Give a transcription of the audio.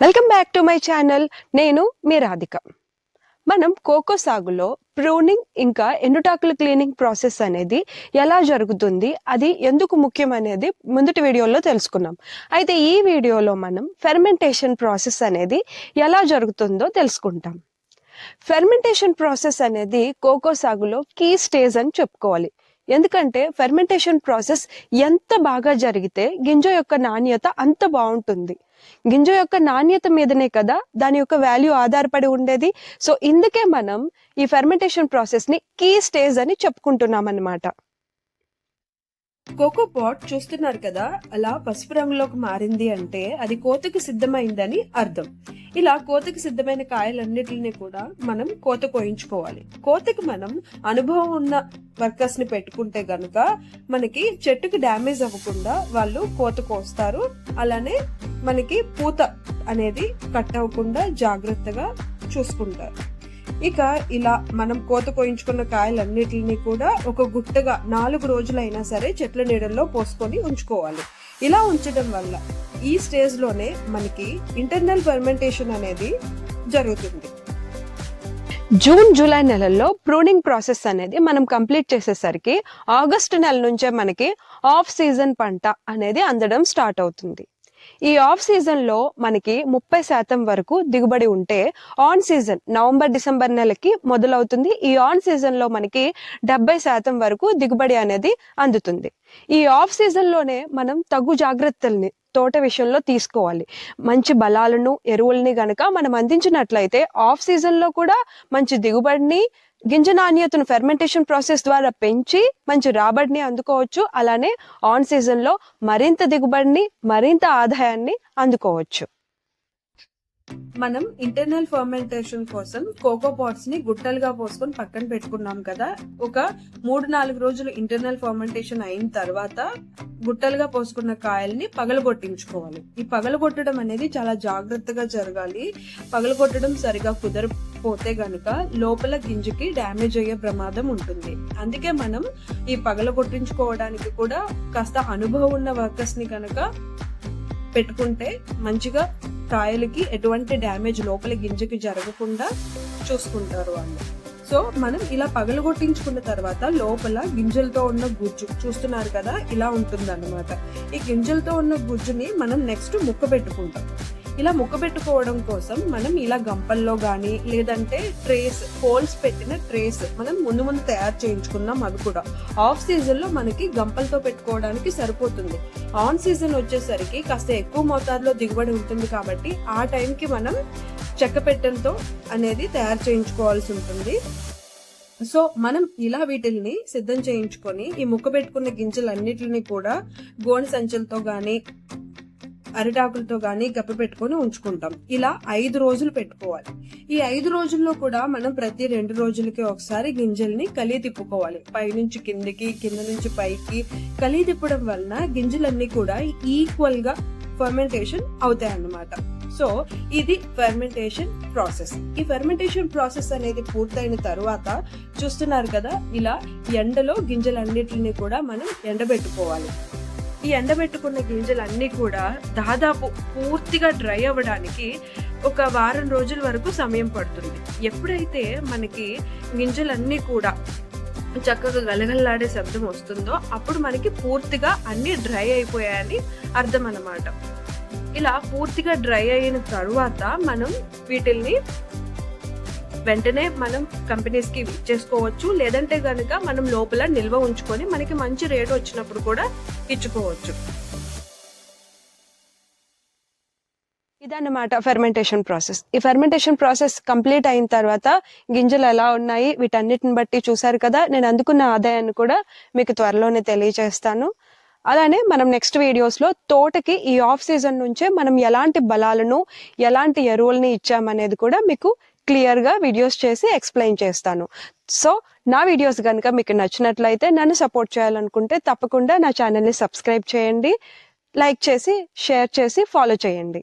Welcome back to my channel నేను మీ రాధిక. మనం కోకో సాగులో ప్రూనింగ్ ఇంకా ఎండుటాకుల క్లీనింగ్ ప్రాసెస్ అనేది ఎలా జరుగుతుంది అది ఎందుకు ముఖ్యం అనేది ముందటి వీడియోలో తెలుసుకున్నాం అయితే ఈ వీడియోలో మనం ఫెర్మెంటేషన్ ప్రాసెస్ అనేది ఎలా జరుగుతుందో తెలుసుకుంటాం. ఫెర్మెంటేషన్ ప్రాసెస్ అనేది కోకో సాగులో కీ స్టేజ్ అని చెప్పుకోవాలి. ఎందుకంటే ఫెర్మెంటేషన్ ప్రాసెస్ ఎంత బాగా జరిగితే గింజ యొక్క నాణ్యత అంత బాగుంటుంది. గింజ యొక్క నాణ్యత మీదనే కదా దాని యొక్క వాల్యూ ఆధారపడి ఉండేది. సో ఇందుకే మనం ఈ ఫెర్మెంటేషన్ ప్రాసెస్ని కీ స్టేజ్ అని చెప్పుకుంటున్నాం అన్నమాట కోకో పాట్ చూస్తున్నారు కదా అలా పసుపు రంగులోకి మారింది అంటే అది కోతకు సిద్ధమైందని అర్థం. ఇలా కోతకు సిద్ధమైన కాయలన్నిటిని కూడా మనం కోత కోయించుకోవాలి. కోతకి మనం అనుభవం ఉన్న వర్కర్స్ని పెట్టుకుంటే గనుక మనకి చెట్టుకి డ్యామేజ్ అవ్వకుండా వాళ్ళు కోత కోస్తారు. అలానే మనకి పూత అనేది కట్ అవ్వకుండా జాగ్రత్తగా చూసుకుంటారు. ఇక ఇలా మనం కోత కోయించుకున్న కాయలన్నిటిని కూడా ఒక గుట్టగా నాలుగు రోజులైనా సరే చెట్ల నీడల్లో పోసుకొని ఉంచుకోవాలి. ఇలా ఉంచడం వల్ల ఈ స్టేజ్లోనే మనకి ఇంటర్నల్ ఫెర్మెంటేషన్ అనేది జరుగుతుంది. జూన్ జూలై నెలల్లో ప్రూనింగ్ ప్రాసెస్ అనేది మనం కంప్లీట్ చేసేసరికి ఆగస్టు నెల నుంచే మనకి ఆఫ్ సీజన్ పంట అనేది అందడం స్టార్ట్ అవుతుంది. ఈ ఆఫ్ సీజన్లో మనకి ముప్పై శాతం వరకు దిగుబడి ఉంటే ఆన్ సీజన్ నవంబర్ డిసెంబర్ నెలకి మొదలవుతుంది. ఈ ఆన్ సీజన్లో మనకి డెబ్బై శాతం వరకు దిగుబడి అనేది అందుతుంది. ఈ ఆఫ్ సీజన్లోనే మనం తగు జాగ్రత్తల్ని తోట విషయంలో తీసుకోవాలి. మంచి బలాలను ఎరువుల్ని గనక మనం అందించినట్లయితే ఆఫ్ సీజన్లో కూడా మంచి దిగుబడిని గింజ నాణ్యతను ఫెర్మెంటేషన్ ప్రాసెస్ ద్వారా పెంచి మంచి రాబడిని అందుకోవచ్చు. అలానే ఆన్ సీజన్లో మరింత దిగుబడిని మరింత ఆదాయాన్ని అందుకోవచ్చు. మనం ఇంటర్నల్ ఫర్మెంటేషన్ కోసం కోకో పాట్స్ని గుట్టలుగా పోసుకొని పక్కన పెట్టుకున్నాం కదా. ఒక మూడు నాలుగు రోజులు ఇంటర్నల్ ఫర్మెంటేషన్ అయిన తర్వాత గుట్టలుగా పోసుకున్న కాయల్ని పగలగొట్టించుకోవాలి. ఈ పగలగొట్టడం అనేది చాలా జాగ్రత్తగా జరగాలి. పగలగొట్టడం సరిగా పోతే గనుక లోపల గింజకి డ్యామేజ్ అయ్యే ప్రమాదం ఉంటుంది. అందుకే మనం ఈ పగలగొట్టించుకోవడానికి కూడా కాస్త అనుభవం ఉన్న వర్కర్స్ని కనుక పెట్టుకుంటే మంచిగా కాయలకి ఎటువంటి డ్యామేజ్ లోపల గింజకి జరగకుండా చూసుకుంటారు వాళ్ళు. సో మనం ఇలా పగలగొట్టించుకున్న తర్వాత లోపల గింజలతో ఉన్న గుజ్జు చూస్తున్నారు కదా ఇలా ఉంటుంది ఈ గింజలతో ఉన్న గుజ్జుని మనం నెక్స్ట్ ముక్క పెట్టుకుంటాం. ఇలా ముక్క పెట్టుకోవడం కోసం మనం ఇలా గంపల్లో కానీ లేదంటే ట్రేస్ హోల్స్ పెట్టిన ట్రేస్ మనం ముందు ముందు తయారు చేయించుకున్నాం అవి కూడా. ఆఫ్ సీజన్లో మనకి గంపలతో పెట్టుకోవడానికి సరిపోతుంది. ఆన్ సీజన్ వచ్చేసరికి కాస్త ఎక్కువ మోతాదులో దిగుబడి ఉంటుంది కాబట్టి ఆ టైంకి మనం చెక్క పెట్టెలతో అనేది తయారు చేయించుకోవాల్సి ఉంటుంది. సో మనం ఇలా వీటిల్ని సిద్ధం చేయించుకొని ఈ ముక్క పెట్టుకున్న గింజలన్నిటిని కూడా గోనె సంచులతో కానీ అరిటాకులతో గానీ గప్ప పెట్టుకొని ఉంచుకుంటాం. ఇలా ఐదు రోజులు పెట్టుకోవాలి. ఈ ఐదు రోజుల్లో కూడా మనం ప్రతి రెండు రోజులకి ఒకసారి గింజల్ని కలి తిప్పుకోవాలి. పైనుంచి కిందకి కింద నుంచి పైకి కలి తిప్పడం వలన గింజలన్నీ కూడా ఈక్వల్గా ఫర్మెంటేషన్ అవుతాయి అన్నమాట సో ఇది ఫెర్మెంటేషన్ ప్రాసెస్ ఈ ఫెర్మెంటేషన్ ప్రాసెస్ అనేది పూర్తయిన తరువాత చూస్తున్నారు కదా ఇలా ఎండలో గింజలన్నిటిని కూడా మనం ఎండబెట్టుకోవాలి. ఈ ఎండబెట్టుకున్న గింజలన్నీ కూడా దాదాపు పూర్తిగా డ్రై అవ్వడానికి ఒక వారం రోజుల వరకు సమయం పడుతుంది. ఎప్పుడైతే మనకి గింజలన్నీ కూడా చక్కగా గలగల్లాడే శబ్దం వస్తుందో అప్పుడు మనకి పూర్తిగా అన్ని డ్రై అయిపోయాయని అర్థం అన్నమాట ఇలా పూర్తిగా డ్రై అయిన తరువాత మనం వీటిల్ని వెంటనే మనం కంపెనీస్కి ఇచ్చేసుకోవచ్చు. లేదంటే కనుక మనం లోపల నిల్వ ఉంచుకొని మనకి మంచి రేట్ వచ్చినప్పుడు కూడా ఇచ్చుకోవచ్చు. ఇదన్నమాట ఫెర్మెంటేషన్ ప్రాసెస్ ఈ ఫెర్మెంటేషన్ ప్రాసెస్ కంప్లీట్ అయిన తర్వాత గింజలు ఎలా ఉన్నాయి వీటన్నిటిని బట్టి చూసారు కదా. నేను అందుకున్న ఆదాయాన్ని కూడా మీకు త్వరలోనే తెలియజేస్తాను. అలానే మనం నెక్స్ట్ వీడియోస్లో తోటకి ఈ ఆఫ్ సీజన్ నుంచే మనం ఎలాంటి బలాలను ఎలాంటి ఎరువుల్ని ఇచ్చామనేది కూడా మీకు క్లియర్గా వీడియోస్ చేసి ఎక్స్ప్లెయిన్ చేస్తాను. సో నా వీడియోస్ కనుక మీకు నచ్చినట్లయితే నన్ను సపోర్ట్ చేయాలనుకుంటే తప్పకుండా నా ఛానల్ని సబ్స్క్రైబ్ చేయండి. లైక్ చేసి షేర్ చేసి ఫాలో చేయండి.